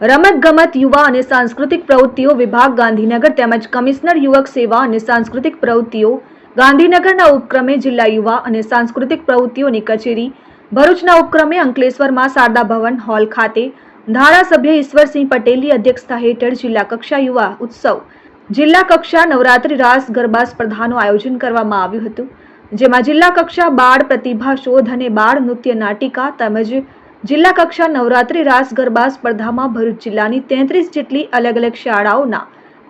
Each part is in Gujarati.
રમતગમત, યુવા અને સાંસ્કૃતિક પ્રવૃત્તિઓ વિભાગ, ગાંધીનગર તેમજ કમિશનર યુવક સેવા અને સાંસ્કૃતિક પ્રવૃત્તિઓ, ગાંધીનગરના ઉપક્રમે જિલ્લા યુવા અને સાંસ્કૃતિક પ્રવૃત્તિઓની કચેરી, ભરૂચના ઉપક્રમે અંકલેશ્વરમાં શારદા ભવન હોલ ખાતે, ધારાસભ્ય ઈશ્વરસિંહ પટેલની અધ્યક્ષતા હેઠળ જિલ્લા કક્ષા યુવા ઉત્સવ, જિલ્લા કક્ષા નવરાત્રી રાસ ગરબા સ્પર્ધાનું આયોજન કરવામાં આવ્યું હતું, જેમાં જિલ્લા કક્ષા બાળ પ્રતિભા શોધ અને બાળ નૃત્ય નાટિકા તેમજ જિલ્લા કક્ષા નવરાત્રી રાસ ગરબા સ્પર્ધામાં ભરૂચ જિલ્લાની તેત્રીસ જેટલી અલગ અલગ શાળાઓના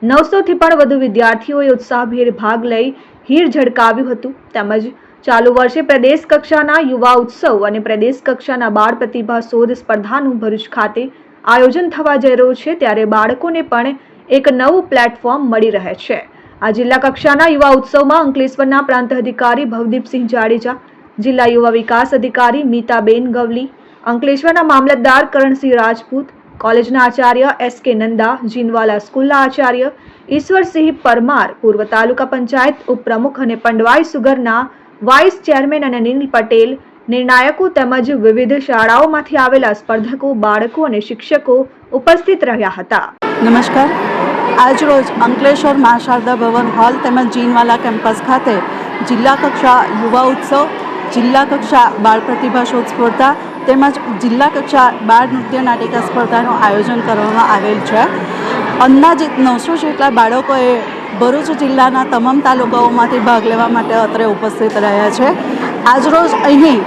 નવસોથી પણ વધુ વિદ્યાર્થીઓએ ઉત્સાહભેર ભાગ લઈ હીર ઝળકાવ્યું હતું. તેમજ ચાલુ વર્ષે પ્રદેશ કક્ષાના યુવા ઉત્સવ અને પ્રદેશ કક્ષાના બાળ પ્રતિભા શોધ સ્પર્ધાનું ભરૂચ ખાતે આયોજન થવા જઈ રહ્યું છે, ત્યારે બાળકોને પણ એક નવું પ્લેટફોર્મ મળી રહે છે. આ જિલ્લા કક્ષાના યુવા ઉત્સવમાં અંકલેશ્વરના પ્રાંત અધિકારી ભવદીપસિંહ જાડેજા, જિલ્લા યુવા વિકાસ અધિકારી મીતાબેન ગવલી અંકલેશ્વરના મામલતદાર કરણસિંહ રાજપૂત, કોલેજના આચાર્ય એસ કે નંદા, જીનવાલા સ્કૂલના આચાર્ય ઈશ્વરસિંહ પરમાર, પૂર્વ તાલુકા પંચાયત ઉપપ્રમુખ અને પંડવાઈ સુગરના વાઇસ ચેરમેન અને નીલ પટેલ, નિર્ણાયકો તેમજ વિવિધ શાળાઓમાંથી આવેલા સ્પર્ધકો, બાળકો અને શિક્ષકો ઉપસ્થિત રહ્યા હતા. નમસ્કાર. આજરોજ અંકલેશ્વર મા શારદા ભવન હોલ તેમજ જીનવાલા કેમ્પસ ખાતે જિલ્લા કક્ષા યુવા ઉત્સવ, જિલ્લા કક્ષા બાળ પ્રતિભા શોધ સ્પર્ધા તેમજ જિલ્લા કક્ષા બાળ નૃત્ય નાટિકા સ્પર્ધાનું આયોજન કરવામાં આવેલ છે. અંદાજે નવસો જેટલા બાળકોએ ભરૂચ જિલ્લાના તમામ તાલુકાઓમાંથી ભાગ લેવા માટે અત્રે ઉપસ્થિત રહ્યા છે. આજરોજ અહીં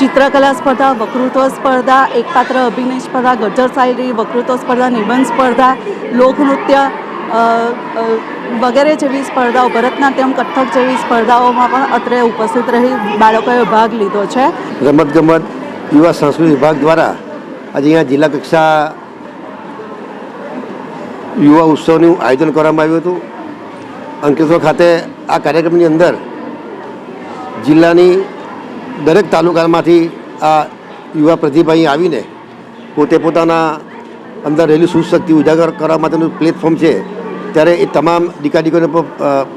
ચિત્રકલા સ્પર્ધા, વકૃત્વ સ્પર્ધા, એકપાત્ર અભિનય સ્પર્ધા ગજર શાયરી, વકૃત્વ સ્પર્ધા, નિબંધ સ્પર્ધા લોકનૃત્ય વગેરે જેવી સ્પર્ધાઓ, ભરતનાટ્યમ, કથક જેવી સ્પર્ધાઓમાં પણ અત્રે ઉપસ્થિત રહી બાળકોએ ભાગ લીધો છે. રમતગમત યુવા સંસ્કૃતિ વિભાગ દ્વારા આજે અહીંયા જિલ્લા કક્ષા યુવા ઉત્સવનું આયોજન કરવામાં આવ્યું હતું. અંકલેશ્વર ખાતે આ કાર્યક્રમની અંદર જિલ્લાની દરેક તાલુકામાંથી આ યુવા પ્રતિભા અહીં આવીને પોતે પોતાના અંદર રહેલી સુશક્તિ ઉજાગર કરવા માટેનું પ્લેટફોર્મ છે ત્યારે એ તમામ દીકરા દીકરીઓને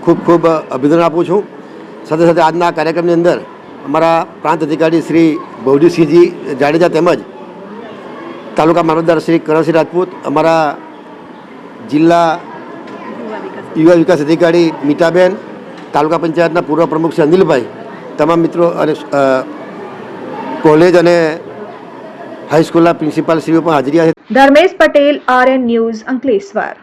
ખૂબ ખૂબ અભિનંદન આપું છું. સાથે સાથે આજના કાર્યક્રમની અંદર અમારા પ્રાંત અધિકારી શ્રી ભવજીસિંહજી જાડેજા તેમજ તાલુકા મામલતદાર શ્રી કરણસિંહ રાજપૂત, અમારા જિલ્લા યુવા વિકાસ અધિકારી મીતાબેન તાલુકા પંચાયતના પૂર્વ પ્રમુખ શ્રી અનિલભાઈ, તમામ મિત્રો અને કોલેજ અને હાઈસ્કૂલના પ્રિન્સિપાલ શ્રીઓ પણ હાજરી છે Dharmesh Patel R N news Ankleshwar.